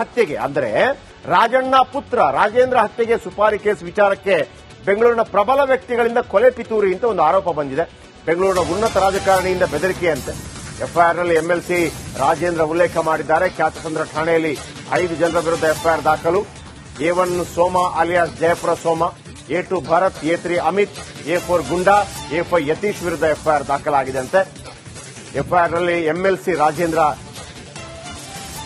ಹತ್ಯೆಗೆ, ಅಂದರೆ ರಾಜಣ್ಣ ಪುತ್ರ ರಾಜೇಂದ್ರ ಹತ್ಯೆಗೆ ಸುಪಾರಿ ಕೇಸ್ ವಿಚಾರಕ್ಕೆ ಬೆಂಗಳೂರಿನ ಪ್ರಬಲ ವ್ಯಕ್ತಿಗಳಿಂದ ಕೊಲೆ ಪಿತೂರಿ ಅಂತ ಒಂದು ಆರೋಪ ಬಂದಿದೆ. ಬೆಂಗಳೂರಿನ ಉನ್ನತ ರಾಜಕಾರಣಿಯಿಂದ ಬೆದರಿಕೆಯಂತೆ. ಎಫ್ಐಆರ್ನಲ್ಲಿ ಎಂಎಲ್ಸಿ ರಾಜೇಂದ್ರ ಉಲ್ಲೇಖ ಮಾಡಿದ್ದಾರೆ. ಖ್ಯಾತಚಂದ್ರ ಠಾಣೆಯಲ್ಲಿ ಐದು ಜನರ ವಿರುದ್ಧ ಎಫ್ಐಆರ್ ದಾಖಲು. A one Soma alias, Jayapura Soma, A two Bharath, A three Amit, A four Gunda, A five Yathish ವಿರುದ್ಧ ಎಫ್ಐಆರ್ ದಾಖಲಾಗಿದೆ ಅಂತೆ ಎಫ್ಐಆರ್ನಲ್ಲಿ ಎಂಎಲ್ಸಿ ರಾಜೇಂದ್ರ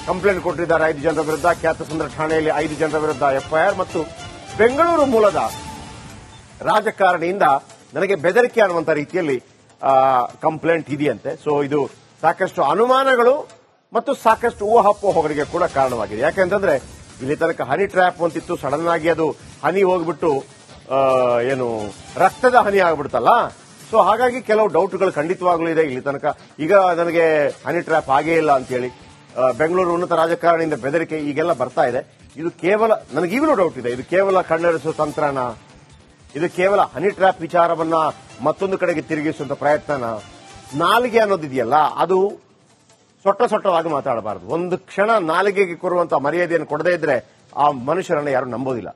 ಕಂಪ್ಲೇಂಟ್ ಕೊಟ್ಟಿದ್ದಾರೆ ಐದು ಜನರ ವಿರುದ್ಧ. ಖ್ಯಾತಸಂದ್ರ ಠಾಣೆಯಲ್ಲಿ ಐದು ಜನರ ವಿರುದ್ಧ ಎಫ್ಐಆರ್ ಮತ್ತು ಬೆಂಗಳೂರು ಮೂಲದ ರಾಜಕಾರಣಿಯಿಂದ ನನಗೆ ಬೆದರಿಕೆ ಅನ್ನುವಂಥ ರೀತಿಯಲ್ಲಿ ಕಂಪ್ಲೇಂಟ್ ಇದೆಯಂತೆ. ಸೊ ಇದು ಸಾಕಷ್ಟು ಅನುಮಾನಗಳು ಮತ್ತು ಸಾಕಷ್ಟು ಊಹಾಪೋಹಗಳಿಗೆ ಕೂಡ ಕಾರಣವಾಗಿದೆ. ಯಾಕೆಂತಂದ್ರೆ ಇಲ್ಲಿ ತನಕ ಹನಿ ಟ್ರ್ಯಾಪ್ ಅಂತಿತ್ತು ಸಡನ್ ಆಗಿ ಅದು ಹನಿ ಹೋಗ್ಬಿಟ್ಟು ಏನು ರಕ್ತದ ಹನಿ ಆಗ್ಬಿಡ್ತಲ್ಲ? ಸೊ ಹಾಗಾಗಿ ಕೆಲವು ಡೌಟ್ಗಳು ಖಂಡಿತವಾಗ್ಲೂ ಇದೆ. ಇಲ್ಲಿ ತನಕ ಈಗ ನನಗೆ ಹನಿ ಟ್ರ್ಯಾಪ್ ಆಗೇ ಇಲ್ಲ ಅಂತೇಳಿ ಆ, ಬೆಂಗಳೂರು ಉನ್ನತ ರಾಜಕಾರಣಿಯಿಂದ ಬೆದರಿಕೆ ಈಗೆಲ್ಲ ಬರ್ತಾ ಇದೆ. ಇದು ಕೇವಲ ನನಗೀಗಲೂ ಡೌಟ್ ಇದೆ. ಇದು ಕೇವಲ ಕಣ್ಣರಿಸುವ ತಂತ್ರನ ಇದು ಕೇವಲ ಹನಿ ಟ್ರ್ಯಾಪ್ ವಿಚಾರವನ್ನ ಮತ್ತೊಂದು ಕಡೆಗೆ ತಿರುಗಿಸುವಂತ ಪ್ರಯತ್ನನ ನಾಲಿಗೆ ಅನ್ನೋದಿದೆಯಲ್ಲ, ಅದು ಸೊಟ್ಟ ಸೊಟ್ಟವಾಗಿ ಮಾತಾಡಬಾರದು. ಒಂದು ಕ್ಷಣ ನಾಲಿಗೆಗೆ ಕೊರುವಂತಹ ಮರ್ಯಾದೆಯನ್ನು ಕೊಡದೇ ಇದ್ರೆ ಆ ಮನುಷ್ಯರನ್ನ ಯಾರು ನಂಬೋದಿಲ್ಲ.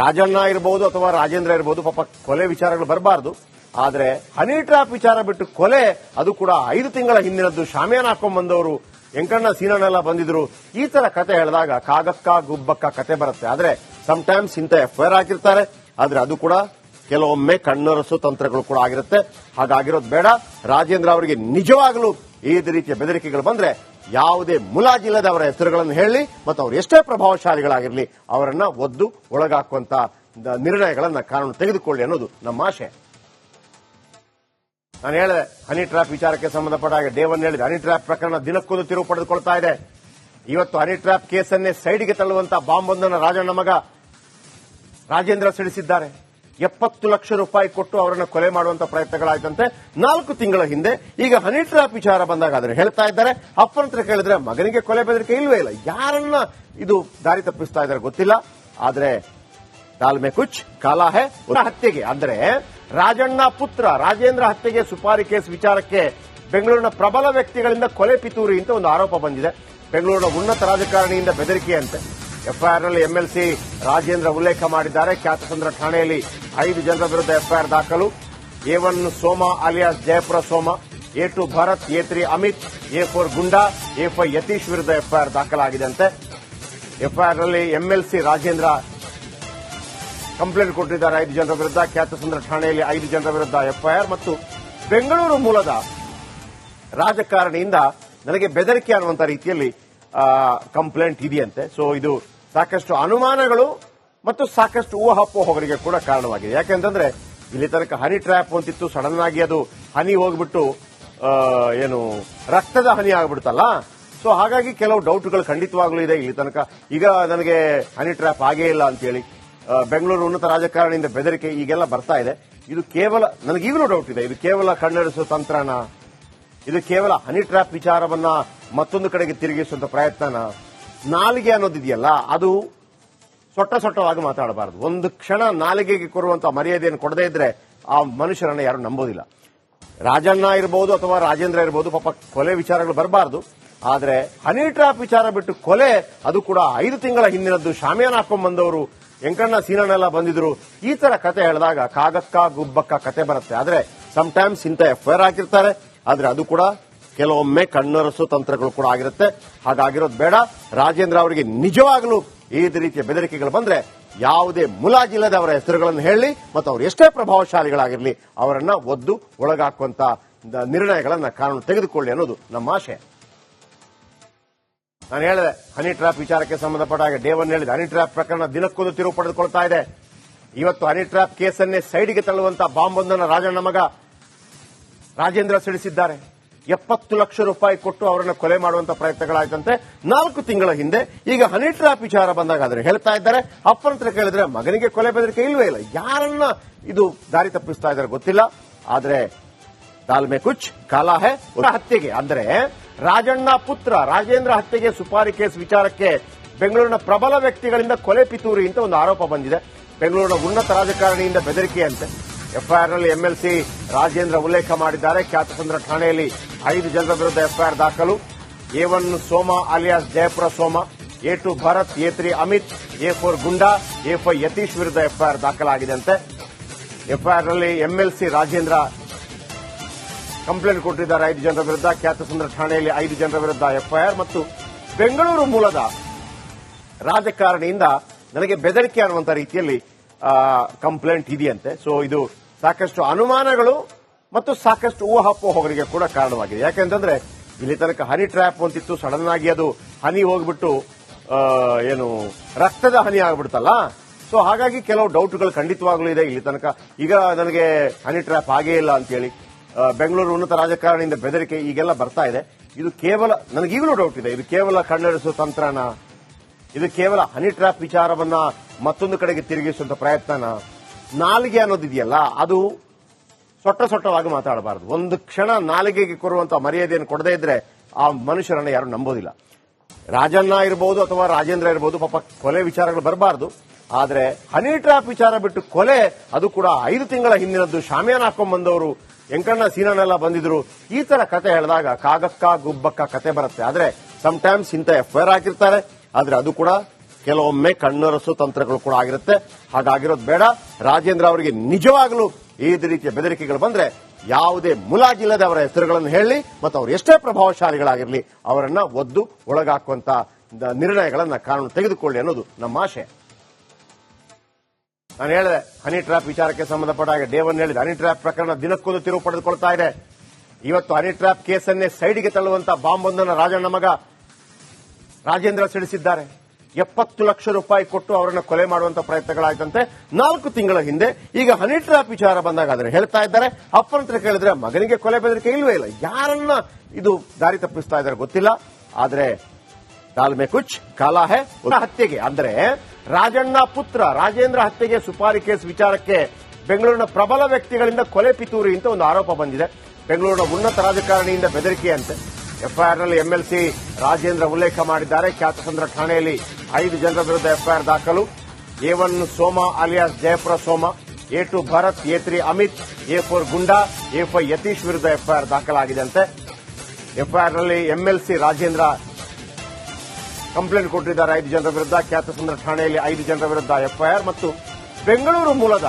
ರಾಜಣ್ಣ ಇರಬಹುದು ಅಥವಾ ರಾಜೇಂದ್ರ ಇರಬಹುದು ಪಾಪ ಕೊಲೆ ವಿಚಾರಗಳು ಬರಬಾರದು. ಆದರೆ ಹನಿ ಟ್ರಾಪ್ ವಿಚಾರ ಬಿಟ್ಟು ಕೊಲೆ, ಅದು ಕೂಡ ಐದು ತಿಂಗಳ ಹಿಂದಿನದ್ದು ಶಾಮಿಯಾನ ಹಾಕೊಂಡ್ ಬಂದವರು ಎಂಕಣ್ಣ ಸೀನಣ್ಣ ಬಂದಿದ್ರು, ಈ ತರ ಕತೆ ಹೇಳಿದಾಗ ಕಾಗಕ್ಕ, ಗುಬ್ಬಕ್ಕ ಕತೆ ಬರುತ್ತೆ. ಆದ್ರೆ ಟೈಮ್ಸ್ ಇಂಥ ಎಫ್ಐಆರ್ ಹಾಕಿರ್ತಾರೆ. ಆದ್ರೆ ಅದು ಕೂಡ ಕೆಲವೊಮ್ಮೆ ಕಣ್ಣರಸು ತಂತ್ರಗಳು ಕೂಡ ಆಗಿರುತ್ತೆ. ಹಾಗಾಗಿರೋದು ಬೇಡ. ರಾಜೇಂದ್ರ ಅವರಿಗೆ ನಿಜವಾಗ್ಲೂ ಈ ರೀತಿಯ ಬೆದರಿಕೆಗಳು ಬಂದ್ರೆ ಯಾವುದೇ ಮುಲಾಜಿಲ್ಲದ ಅವರ ಹೆಸರುಗಳನ್ನು ಹೇಳಿ ಮತ್ತು ಅವರು ಎಷ್ಟೇ ಪ್ರಭಾವಶಾಲಿಗಳಾಗಿರಲಿ, ಅವರನ್ನ ಒದ್ದು ಒಳಗಾಕುವಂತ ನಿರ್ಣಯಗಳನ್ನ ಕಾನೂನು ತೆಗೆದುಕೊಳ್ಳಿ ಅನ್ನೋದು ನಮ್ಮ ಆಶಯ ನಾನು ಹೇಳಿದೆ, ಹನಿ ಟ್ರ್ಯಾಪ್ ವಿಚಾರಕ್ಕೆ ಸಂಬಂಧಪಟ್ಟ ಹಾಗೆ ಡೇವನ್ ಹೇಳಿದೆ, ಹನಿ ಟ್ರ್ಯಾಪ್ ಪ್ರಕರಣ ದಿನಕ್ಕೊಂದು ತಿರುವು ಪಡೆದುಕೊಳ್ತಾ ಇದೆ. ಇವತ್ತು ಹನಿ ಟ್ರ್ಯಾಪ್ ಕೇಸನ್ನೇ ಸೈಡ್ಗೆ ತಳ್ಳುವಂತ ಬಾಂಬ್ ಒಂದನ್ನು ರಾಜಣ್ಣ ಮಗ ರಾಜೇಂದ್ರ ಸಿಡಿಸಿದ್ದಾರೆ. ಎಪ್ಪತ್ತು ಲಕ್ಷ ರೂಪಾಯಿ ಕೊಟ್ಟು ಅವರನ್ನು ಕೊಲೆ ಮಾಡುವಂತ ಪ್ರಯತ್ನಗಳಾಯ್ತಂತೆ. ನಾಲ್ಕು ತಿಂಗಳ ಹಿಂದೆ ಈಗ ಹನಿ ಟ್ರ್ಯಾಪ್ ವಿಚಾರ ಬಂದಾಗ ಅದನ್ನು ಹೇಳ್ತಾ ಇದ್ದಾರೆ. ಅಪ್ಪನತ್ರ ಕೇಳಿದ್ರೆ ಮಗನಿಗೆ ಕೊಲೆ ಬೆದರಿಕೆ ಇಲ್ವೇ ಇಲ್ಲ. ಯಾರನ್ನ ಇದು ದಾರಿ ತಪ್ಪಿಸ್ತಾ ಇದ್ದಾರೆ ಗೊತ್ತಿಲ್ಲ. ಆದ್ರೆ ದಾಲ್ಮೆ ಕುಚ್ ಕಾಲ ಹೇ ಹತ್ಯೆಗೆ. ಅಂದ್ರೆ ರಾಜಣ್ಣ ಪುತ್ರ ರಾಜೇಂದ್ರ ಹತ್ಯೆಗೆ ಸುಪಾರಿ ಕೇಸ್ ವಿಚಾರಕ್ಕೆ ಬೆಂಗಳೂರಿನ ಪ್ರಬಲ ವ್ಯಕ್ತಿಗಳಿಂದ ಕೊಲೆ ಪಿತೂರಿ ಅಂತ ಒಂದು ಆರೋಪ ಬಂದಿದೆ. ಬೆಂಗಳೂರಿನ ಉನ್ನತ ರಾಜಕಾರಣಿಯಿಂದ ಬೆದರಿಕೆಯಂತೆ. ಎಫ್ಐಆರ್ನಲ್ಲಿ ಎಂಎಲ್ಸಿ ರಾಜೇಂದ್ರ ಉಲ್ಲೇಖ ಮಾಡಿದ್ದಾರೆ. ಖ್ಯಾತಸಂದ್ರ ಠಾಣೆಯಲ್ಲಿ ಐದು ಜನರ ವಿರುದ್ಧ ಎಫ್ಐಆರ್ ದಾಖಲು. A one Soma alias Jayapura Soma, A two Bharath, A three Amit, A four Gunda A five Yathish ವಿರುದ್ಧ ಎಫ್ಐಆರ್ ದಾಖಲಾಗಿದೆ ಅಂತೆ ಎಫ್ಐಆರ್ನಲ್ಲಿ ಎಂಎಲ್ಸಿ ರಾಜೇಂದ್ರ ಕಂಪ್ಲೇಂಟ್ ಕೊಟ್ಟಿದ್ದಾರೆ ಐದು ಜನರ ವಿರುದ್ಧ. ಖ್ಯಾತಸುಂದರ ಠಾಣೆಯಲ್ಲಿ ಐದು ಜನರ ವಿರುದ್ಧ ಎಫ್ಐಆರ್ ಮತ್ತು ಬೆಂಗಳೂರು ಮೂಲದ ರಾಜಕಾರಣಿಯಿಂದ ನನಗೆ ಬೆದರಿಕೆ ಅನ್ನುವಂತ ರೀತಿಯಲ್ಲಿ ಕಂಪ್ಲೇಂಟ್ ಇದೆಯಂತೆ. ಸೊ ಇದು ಸಾಕಷ್ಟು ಅನುಮಾನಗಳು ಮತ್ತು ಸಾಕಷ್ಟು ಊಹಾಪೋಹಗಳಿಗೆ ಕೂಡ ಕಾರಣವಾಗಿದೆ. ಯಾಕೆಂತಂದ್ರೆ, ಇಲ್ಲಿ ತನಕ ಹನಿ ಟ್ರ್ಯಾಪ್ ಅಂತಿತ್ತು ಸಡನ್ ಆಗಿ ಅದು ಹನಿ ಹೋಗ್ಬಿಟ್ಟು ಏನು, ರಕ್ತದ ಹನಿ ಆಗ್ಬಿಡ್ತಲ್ಲ. ಸೊ ಹಾಗಾಗಿ ಕೆಲವು ಡೌಟ್ಗಳು ಖಂಡಿತವಾಗ್ಲೂ ಇದೆ. ಇಲ್ಲಿ ತನಕ ಈಗ ನನಗೆ ಹನಿ ಟ್ರ್ಯಾಪ್ ಆಗೇ ಇಲ್ಲ ಅಂತೇಳಿ ಬೆಂಗಳೂರು ಉನ್ನತ ರಾಜಕಾರಣಿಯಿಂದ ಬೆದರಿಕೆ ಈಗೆಲ್ಲ ಬರ್ತಾ ಇದೆ. ಇದು ಕೇವಲ ನನಗೀಗಲೂ ಡೌಟ್ ಇದೆ. ಇದು ಕೇವಲ ಕಣ್ಣರಿಸುವ ತಂತ್ರನ, ಇದು ಕೇವಲ ಹನಿ ಟ್ರ್ಯಾಪ್ ವಿಚಾರವನ್ನ ಮತ್ತೊಂದು ಕಡೆಗೆ ತಿರುಗಿಸುವಂತ ಪ್ರಯತ್ನನ ನಾಲಿಗೆ ಅನ್ನೋದಿದೆಯಲ್ಲ, ಅದು ಸೊಟ್ಟ ಸೊಟ್ಟವಾಗಿ ಮಾತಾಡಬಾರದು. ಒಂದು ಕ್ಷಣ ನಾಲಿಗೆಗೆ ಕೊರುವಂತಹ ಮರ್ಯಾದೆಯನ್ನು ಕೊಡದೇ ಇದ್ರೆ ಆ ಮನುಷ್ಯರನ್ನ ಯಾರು ನಂಬೋದಿಲ್ಲ. ರಾಜಣ್ಣ ಇರಬಹುದು ಅಥವಾ ರಾಜೇಂದ್ರ ಇರಬಹುದು ಪಾಪ ಕೊಲೆ ವಿಚಾರಗಳು ಬರಬಾರದು. ಆದ್ರೆ ಹನಿ ಟ್ರಾಪ್ ವಿಚಾರ ಬಿಟ್ಟು ಕೊಲೆ, ಅದು ಕೂಡ ಐದು ತಿಂಗಳ ಹಿಂದಿನದ್ದು ಶಾಮಿಯಾನ ಹಾಕೊಂಡ್ ಬಂದವರು ವೆಂಕಣ್ಣ ಸೀನಣ್ಣೆಲ್ಲ ಬಂದಿದ್ರು. ಈ ತರ ಕತೆ ಹೇಳಿದಾಗ ಕಾಗಕ್ಕ, ಗುಬ್ಬಕ್ಕ ಕತೆ ಬರುತ್ತೆ. ಆದ್ರೆ ಟೈಮ್ಸ್ ಇಂಥ ಎಫ್ಐಆರ್ ಹಾಕಿರ್ತಾರೆ. ಆದ್ರೆ ಅದು ಕೂಡ ಕೆಲವೊಮ್ಮೆ ಕಣ್ಣರಸು ತಂತ್ರಗಳು ಕೂಡ ಆಗಿರುತ್ತೆ. ಹಾಗಾಗಿರೋದು ಬೇಡ. ರಾಜೇಂದ್ರ ಅವರಿಗೆ ನಿಜವಾಗ್ಲೂ ಈ ರೀತಿಯ ಬೆದರಿಕೆಗಳು ಬಂದ್ರೆ ಯಾವುದೇ ಮುಲಾಜಿಲ್ಲದ ಅವರ ಹೆಸರುಗಳನ್ನು ಹೇಳಿ ಮತ್ತು ಅವರು ಎಷ್ಟೇ ಪ್ರಭಾವಶಾಲಿಗಳಾಗಿರಲಿ ಅವರನ್ನ ಒದ್ದು ಒಳಗಾಕುವಂತ ನಿರ್ಣಯಗಳನ್ನು ಕಾನೂನು ತೆಗೆದುಕೊಳ್ಳಿ ಅನ್ನೋದು ನಮ್ಮ ಆಶಯ ನಾನು ಹೇಳಿದೆ ಹನಿ ಟ್ರಾಪ್ ವಿಚಾರಕ್ಕೆ ಸಂಬಂಧಪಟ್ಟ ಹಾಗೆ ಡೇವನ್ ಹೇಳಿದೆ ಹನಿ ಟ್ರಾಪ್ ಪ್ರಕರಣ ದಿನಕ್ಕೊಂದು ತಿರುವು ಪಡೆದುಕೊಳ್ತಾ ಇದೆ. ಇವತ್ತು ಹನಿ ಟ್ರಾಪ್ ಕೇಸನ್ನೇ ಸೈಡ್ಗೆ ತಳ್ಳುವಂತ ಬಾಂಬ್ ಒಂದನ್ನು ರಾಜಣ್ಣ ಮಗ ರಾಜೇಂದ್ರ ಸಿಡಿಸಿದ್ದಾರೆ. ಎಪ್ಪತ್ತು ಲಕ್ಷ ರೂಪಾಯಿ ಕೊಟ್ಟು ಅವರನ್ನು ಕೊಲೆ ಮಾಡುವಂತ ಪ್ರಯತ್ನಗಳಾಯ್ತಂತೆ. ನಾಲ್ಕು ತಿಂಗಳ ಹಿಂದೆ ಈಗ ಹನಿ ಟ್ರಾಪ್ ವಿಚಾರ ಬಂದಾಗ ಅದನ್ನು ಹೇಳ್ತಾ ಇದ್ದಾರೆ. ಅಪ್ಪನ ಕೇಳಿದ್ರೆ ಮಗನಿಗೆ ಕೊಲೆ ಬೆದರಿಕೆ ಇಲ್ವೇ ಇಲ್ಲ. ಯಾರನ್ನ ಇದು ದಾರಿ ತಪ್ಪಿಸ್ತಾ ಇದ್ದಾರೆ ಗೊತ್ತಿಲ್ಲ. ಆದ್ರೆ ದಾಲ್ಮೆ ಕುಚ್ ಕಾಲ ಹೇ ಹತ್ಯೆಗೆ. ಅಂದ್ರೆ ರಾಜಣ್ಣ ಪುತ್ರ ರಾಜೇಂದ್ರ ಹತ್ಯೆಗೆ ಸುಪಾರಿ ಕೇಸ್ ವಿಚಾರಕ್ಕೆ ಬೆಂಗಳೂರಿನ ಪ್ರಬಲ ವ್ಯಕ್ತಿಗಳಿಂದ ಕೊಲೆ ಪಿತೂರಿ ಅಂತ ಒಂದು ಆರೋಪ ಬಂದಿದೆ. ಬೆಂಗಳೂರಿನ ಉನ್ನತ ರಾಜಕಾರಣಿಯಿಂದ ಬೆದರಿಕೆಯಂತೆ. ಎಫ್ಐಆರ್ನಲ್ಲಿ ಎಂಎಲ್ಸಿ ರಾಜೇಂದ್ರ ಉಲ್ಲೇಖ ಮಾಡಿದ್ದಾರೆ. ಖ್ಯಾತಚಂದ್ರ ಠಾಣೆಯಲ್ಲಿ ಐದು ಜನರ ವಿರುದ್ಧ ಎಫ್ಐಆರ್ ದಾಖಲು. A one Soma alias Jayapura Soma, A two Bharath, A three Amit, A four Gunda A five Yathish ವಿರುದ್ಧ ಎಫ್ಐಆರ್ ದಾಖಲಾಗಿದೆ ಅಂತೆ ಎಫ್ಐಆರ್ನಲ್ಲಿ ಎಂಎಲ್ಸಿ ರಾಜೇಂದ್ರ ಕಂಪ್ಲೇಂಟ್ ಕೊಟ್ಟಿದ್ದಾರೆ ಐದು ಜನರ ವಿರುದ್ಧ. ಖ್ಯಾತಸುಂದರ ಠಾಣೆಯಲ್ಲಿ ಐದು ಜನರ ವಿರುದ್ಧ ಎಫ್ಐಆರ್ ಮತ್ತು ಬೆಂಗಳೂರು ಮೂಲದ ರಾಜಕಾರಣಿಯಿಂದ ನನಗೆ ಬೆದರಿಕೆ ಅನ್ನುವಂತ ರೀತಿಯಲ್ಲಿ ಕಂಪ್ಲೇಂಟ್ ಇದೆಯಂತೆ. ಸೊ ಇದು ಸಾಕಷ್ಟು ಅನುಮಾನಗಳು ಮತ್ತು ಸಾಕಷ್ಟು ಊಹಾಪೋಹಗಳಿಗೆ ಕೂಡ ಕಾರಣವಾಗಿದೆ. ಯಾಕೆಂತಂದ್ರೆ ಇಲ್ಲಿ ತನಕ ಹನಿ ಟ್ರ್ಯಾಪ್ ಅಂತಿತ್ತು ಸಡನ್ ಆಗಿ ಅದು ಹನಿ ಹೋಗ್ಬಿಟ್ಟು ಏನು ರಕ್ತದ ಹನಿ ಆಗ್ಬಿಡ್ತಲ್ಲ? ಸೊ ಹಾಗಾಗಿ ಕೆಲವು ಡೌಟ್ಗಳು ಖಂಡಿತವಾಗ್ಲೂ ಇದೆ. ಇಲ್ಲಿ ತನಕ ಈಗ ನನಗೆ ಹನಿ ಟ್ರ್ಯಾಪ್ ಆಗೇ ಇಲ್ಲ ಅಂತೇಳಿ ಆ, ಬೆಂಗಳೂರು ಉನ್ನತ ರಾಜಕಾರಣಿಯಿಂದ ಬೆದರಿಕೆ ಈಗೆಲ್ಲ ಬರ್ತಾ ಇದೆ. ಇದು ಕೇವಲ, ನನಗೀಗಲೂ ಡೌಟ್ ಇದೆ. ಇದು ಕೇವಲ ಕಣ್ಣರಿಸುವ ತಂತ್ರನ? ಇದು ಕೇವಲ ಹನಿ ಟ್ರ್ಯಾಪ್ ವಿಚಾರವನ್ನ ಮತ್ತೊಂದು ಕಡೆಗೆ ತಿರುಗಿಸುವಂತ ಪ್ರಯತ್ನನ? ನಾಲಿಗೆ ಅನ್ನೋದಿದೆಯಲ್ಲ, ಅದು ಸೊಟ್ಟ ಸೊಟ್ಟವಾಗಿ ಮಾತಾಡಬಾರದು. ಒಂದು ಕ್ಷಣ ನಾಲಿಗೆಗೆ ಕೊರುವಂತ ಮರ್ಯಾದೆಯನ್ನು ಕೊಡದೇ ಇದ್ರೆ ಆ ಮನುಷ್ಯರನ್ನ ಯಾರು ನಂಬೋದಿಲ್ಲ. ರಾಜಣ್ಣ ಇರಬಹುದು ಅಥವಾ ರಾಜೇಂದ್ರ ಇರಬಹುದು ಪಾಪ ಕೊಲೆ ವಿಚಾರಗಳು ಬರಬಾರದು. ಆದರೆ ಹನಿ ಟ್ರಾಪ್ ವಿಚಾರ ಬಿಟ್ಟು ಕೊಲೆ, ಅದು ಕೂಡ ಐದು ತಿಂಗಳ ಹಿಂದಿನದ್ದು ಶಾಮಿಯಾನ ಹಾಕೊಂಡ್ ಬಂದವರು ಎಂಕಣ್ಣ ಸೀನಾನೆಲ್ಲ ಬಂದಿದ್ರು. ಈ ತರ ಕತೆ ಹೇಳಿದಾಗ ಕಾಗಕ್ಕ, ಗುಬ್ಬಕ್ಕ ಕತೆ ಬರುತ್ತೆ. ಆದ್ರೆ ಟೈಮ್ಸ್ ಇಂಥ ಎಫ್ಐಆರ್ ಹಾಕಿರ್ತಾರೆ. ಆದ್ರೆ ಅದು ಕೂಡ ಕೆಲವೊಮ್ಮೆ ಕಣ್ಣರಸು ತಂತ್ರಗಳು ಕೂಡ ಆಗಿರುತ್ತೆ. ಹಾಗಾಗಿರೋದು ಬೇಡ. ರಾಜೇಂದ್ರ ಅವರಿಗೆ ನಿಜವಾಗಲೂ ಈ ರೀತಿಯ ಬೆದರಿಕೆಗಳು ಬಂದ್ರೆ ಯಾವುದೇ ಮುಲಾಜಿಲ್ಲದೆ ಅವರ ಹೆಸರುಗಳನ್ನು ಹೇಳಿ ಮತ್ತು ಅವರು ಎಷ್ಟೇ ಪ್ರಭಾವಶಾಲಿಗಳಾಗಿರಲಿ ಅವರನ್ನ ಒದ್ದು ಒಳಗಾಕುವಂತ ನಿರ್ಣಯಗಳನ್ನ ಕಾನೂನು ತೆಗೆದುಕೊಳ್ಳಿ ಅನ್ನೋದು ನಮ್ಮ ಆಶಯ ನಾನು ಹೇಳಿದೆ, ಹನಿ ಟ್ರ್ಯಾಪ್ ವಿಚಾರಕ್ಕೆ ಸಂಬಂಧಪಟ್ಟ ಹಾಗೆ ಡೇವನ್ ಹೇಳಿದೆ, ಹನಿ ಟ್ರ್ಯಾಪ್ ಪ್ರಕರಣ ದಿನಕ್ಕೊಂದು ತಿರುವು ಪಡೆದುಕೊಳ್ತಾ ಇದೆ. ಇವತ್ತು ಹನಿ ಟ್ರ್ಯಾಪ್ ಕೇಸನ್ನೇ ಸೈಡ್ಗೆ ತಳ್ಳುವಂತ ಬಾಂಬ್ ಒಂದನ್ನು ರಾಜಣ್ಣ ಮಗ ರಾಜೇಂದ್ರ ಸಿಡಿಸಿದ್ದಾರೆ. ಎಪ್ಪತ್ತು ಲಕ್ಷ ರೂಪಾಯಿ ಕೊಟ್ಟು ಅವರನ್ನು ಕೊಲೆ ಮಾಡುವಂತ ಪ್ರಯತ್ನಗಳಾಯ್ತಂತೆ. ನಾಲ್ಕು ತಿಂಗಳ ಹಿಂದೆ ಈಗ ಹನಿ ಟ್ರಾಪ್ ವಿಚಾರ ಬಂದಾಗ ಅದನ್ನು ಹೇಳ್ತಾ ಇದ್ದಾರೆ. ಅಪ್ಪನ ಹತ್ರ ಕೇಳಿದ್ರೆ, ಮಗನಿಗೆ ಕೊಲೆ ಬೆದರಿಕೆ ಇಲ್ವೇ ಇಲ್ಲ. ಯಾರನ್ನ ಇದು ದಾರಿ ತಪ್ಪಿಸ್ತಾ ಇದ್ದಾರೆ ಗೊತ್ತಿಲ್ಲ. ಆದ್ರೆ ದಾಲ್ಮೆ ಕುಚ್, ಕಾಲಾಹೆ ಹತ್ಯೆಗೆ. ಅಂದ್ರೆ ರಾಜಣ್ಣ ಪುತ್ರ ರಾಜೇಂದ್ರ ಹತ್ಯೆಗೆ ಸುಪಾರಿ ಕೇಸ್ ವಿಚಾರಕ್ಕೆ ಬೆಂಗಳೂರಿನ ಪ್ರಬಲ ವ್ಯಕ್ತಿಗಳಿಂದ ಕೊಲೆ ಪಿತೂರಿ ಅಂತ ಒಂದು ಆರೋಪ ಬಂದಿದೆ. ಬೆಂಗಳೂರಿನ ಉನ್ನತ ರಾಜಕಾರಣಿಯಿಂದ ಬೆದರಿಕೆಯಂತೆ. ಎಫ್ಐಆರ್ನಲ್ಲಿ ಎಫ್ಐಆರ್ನಲ್ಲಿ ಎಂಎಲ್ಸಿ ರಾಜೇಂದ್ರ ಉಲ್ಲೇಖ ಮಾಡಿದ್ದಾರೆ. ಖ್ಯಾತಸಂದ್ರ ಠಾಣೆಯಲ್ಲಿ ಐದು ಜನರ ವಿರುದ್ಧ ಎಫ್ಐಆರ್ ದಾಖಲು. A one Soma alias Jayapura Soma, A two Bharath, A three Amit, A four Gunda, A five Yathish ವಿರುದ್ಧ ಎಫ್ಐಆರ್ ದಾಖಲಾಗಿದೆ ಅಂತೆ ಎಫ್ಐಆರ್ನಲ್ಲಿ ಎಂಎಲ್ಸಿ ರಾಜೇಂದ್ರ ಕಂಪ್ಲೇಂಟ್ ಕೊಟ್ಟಿದ್ದಾರೆ ಐದು ಜನರ ವಿರುದ್ಧ. ಖ್ಯಾತಸುಂದರ ಠಾಣೆಯಲ್ಲಿ ಐದು ಜನರ ವಿರುದ್ಧ ಎಫ್ಐಆರ್ ಮತ್ತು ಬೆಂಗಳೂರು ಮೂಲದ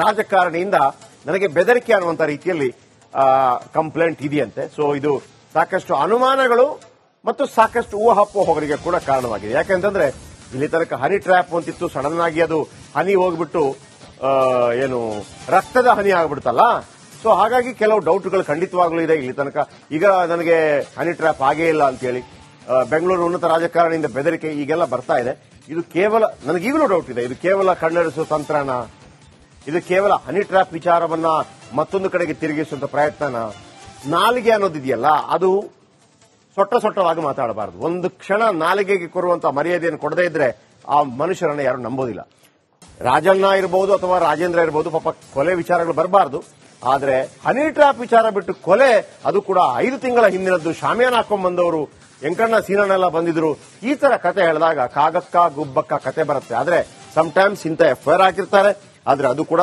ರಾಜಕಾರಣಿಯಿಂದ ನನಗೆ ಬೆದರಿಕೆ ಅನ್ನುವಂತ ರೀತಿಯಲ್ಲಿ ಕಂಪ್ಲೇಂಟ್ ಇದೆಯಂತೆ. ಸೊ ಇದು ಸಾಕಷ್ಟು ಅನುಮಾನಗಳು ಮತ್ತು ಸಾಕಷ್ಟು ಊಹಾಪೋಹಗಳಿಗೆ ಕೂಡ ಕಾರಣವಾಗಿದೆ. ಯಾಕೆಂತಂದ್ರೆ ಇಲ್ಲಿ ತನಕ ಹನಿ ಟ್ರ್ಯಾಪ್ ಅಂತಿತ್ತು ಸಡನ್ ಆಗಿ ಅದು ಹನಿ ಹೋಗ್ಬಿಟ್ಟು ಏನು ರಕ್ತದ ಹನಿ ಆಗ್ಬಿಡ್ತಲ್ಲ. ಸೊ ಹಾಗಾಗಿ ಕೆಲವು ಡೌಟ್ಗಳು ಖಂಡಿತವಾಗ್ಲೂ ಇದೆ. ಇಲ್ಲಿ ತನಕ ಈಗ ನನಗೆ ಹನಿ ಟ್ರ್ಯಾಪ್ ಆಗೇ ಇಲ್ಲ ಅಂತೇಳಿ. ಆ, ಬೆಂಗಳೂರು ಉನ್ನತ ರಾಜಕಾರಣಿಯಿಂದ ಬೆದರಿಕೆ ಈಗೆಲ್ಲ ಬರ್ತಾ ಇದೆ. ಇದು ಕೇವಲ, ನನಗೀಗಲೂ ಡೌಟ್ ಇದೆ. ಇದು ಕೇವಲ ಕಣ್ಣರಿಸುವ ತಂತ್ರನ? ಇದು ಕೇವಲ ಹನಿ ಟ್ರ್ಯಾಪ್ ವಿಚಾರವನ್ನ ಮತ್ತೊಂದು ಕಡೆಗೆ ತಿರುಗಿಸುವಂತ ಪ್ರಯತ್ನನ? ನಾಲಿಗೆ ಅನ್ನೋದಿದೆಯಲ್ಲ, ಅದು ಸೊಟ್ಟ ಸೊಟ್ಟವಾಗಿ ಮಾತಾಡಬಾರದು. ಒಂದು ಕ್ಷಣ ನಾಲಿಗೆಗೆ ಕೊರುವಂತ ಮರ್ಯಾದೆಯನ್ನು ಕೊಡದೇ ಇದ್ರೆ ಆ ಮನುಷ್ಯರನ್ನ ಯಾರು ನಂಬೋದಿಲ್ಲ. ರಾಜಣ್ಣ ಇರಬಹುದು ಅಥವಾ ರಾಜೇಂದ್ರ ಇರಬಹುದು ಪಾಪ ಕೊಲೆ ವಿಚಾರಗಳು ಬರಬಾರದು. ಆದ್ರೆ ಹನಿ ಟ್ರಾಪ್ ವಿಚಾರ ಬಿಟ್ಟು ಕೊಲೆ, ಅದು ಕೂಡ ಐದು ತಿಂಗಳ ಹಿಂದಿನದ್ದು. ಶಾಮಿಯಾನ ಹಾಕೊಂಡ್ ಬಂದವರು ವೆಂಕಣ್ಣ ಸೀನನೆಲ್ಲ ಬಂದಿದ್ರು. ಈ ತರ ಕತೆ ಹೇಳಿದಾಗ ಕಾಗಕ್ಕ, ಗುಬ್ಬಕ್ಕ ಕತೆ ಬರುತ್ತೆ. ಆದ್ರೆ ಟೈಮ್ಸ್ ಇಂಥ ಎಫ್ಐಆರ್ ಹಾಕಿರ್ತಾರೆ. ಆದ್ರೆ ಅದು ಕೂಡ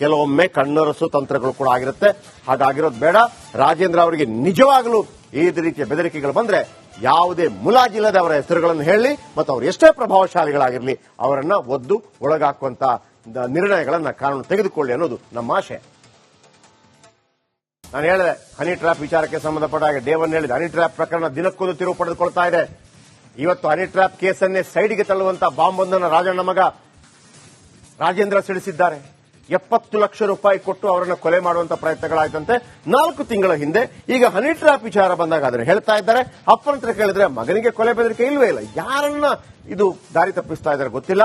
ಕೆಲವೊಮ್ಮೆ ಕಣ್ಣರಸು ತಂತ್ರಗಳು ಕೂಡ ಆಗಿರುತ್ತೆ. ಹಾಗಾಗಿರೋದು ಬೇಡ. ರಾಜೇಂದ್ರ ಅವರಿಗೆ ನಿಜವಾಗಲೂ ಈ ರೀತಿಯ ಬೆದರಿಕೆಗಳು ಬಂದ್ರೆ ಯಾವುದೇ ಮುಲಾಜಿಲ್ಲದೆ ಅವರ ಹೆಸರುಗಳನ್ನು ಹೇಳಿ ಮತ್ತು ಅವರು ಎಷ್ಟೇ ಪ್ರಭಾವಶಾಲಿಗಳಾಗಿರಲಿ ಅವರನ್ನ ಒದ್ದು ಒಳಗಾಕುವಂತ ನಿರ್ಣಯಗಳನ್ನ ಕಾನೂನು ತೆಗೆದುಕೊಳ್ಳಿ ಅನ್ನೋದು ನಮ್ಮ ಆಶಯ ನಾನು ಹೇಳಿದೆ ಹನಿ ಟ್ರ್ಯಾಪ್ ವಿಚಾರಕ್ಕೆ ಸಂಬಂಧಪಟ್ಟ ಹಾಗೆ ಡೇವನ್ ಹೇಳಿದೆ. ಹನಿ ಟ್ರ್ಯಾಪ್ ಪ್ರಕರಣ ದಿನಕ್ಕೊಂದು ತಿರುವು ಪಡೆದುಕೊಳ್ತಾ ಇದೆ. ಇವತ್ತು ಹನಿ ಟ್ರ್ಯಾಪ್ ಕೇಸನ್ನೇ ಸೈಡ್ಗೆ ತಳ್ಳುವಂತಹ ಬಾಂಬ್ ಒಂದನ್ನು ರಾಜಣ್ಣ ಮಗ ರಾಜೇಂದ್ರ ಸಿಡಿಸಿದ್ದಾರೆ. ಎಪ್ಪತ್ತು ಲಕ್ಷ ರೂಪಾಯಿ ಕೊಟ್ಟು ಅವರನ್ನು ಕೊಲೆ ಮಾಡುವಂತಹ ಪ್ರಯತ್ನಗಳಾಯ್ತಂತೆ. ನಾಲ್ಕು ತಿಂಗಳ ಹಿಂದೆ ಈಗ ಹನಿ ಟ್ರ್ಯಾಪ್ ವಿಚಾರ ಬಂದಾಗ ಅದನ್ನು ಹೇಳ್ತಾ ಇದ್ದಾರೆ. ಅಪ್ಪನ ಹತ್ರ ಕೇಳಿದ್ರೆ ಮಗನಿಗೆ ಕೊಲೆ ಬೆದರಿಕೆ ಇಲ್ವೇ ಇಲ್ಲ. ಯಾರನ್ನ ಇದು ದಾರಿ ತಪ್ಪಿಸ್ತಾ ಇದ್ದಾರೆ ಗೊತ್ತಿಲ್ಲ.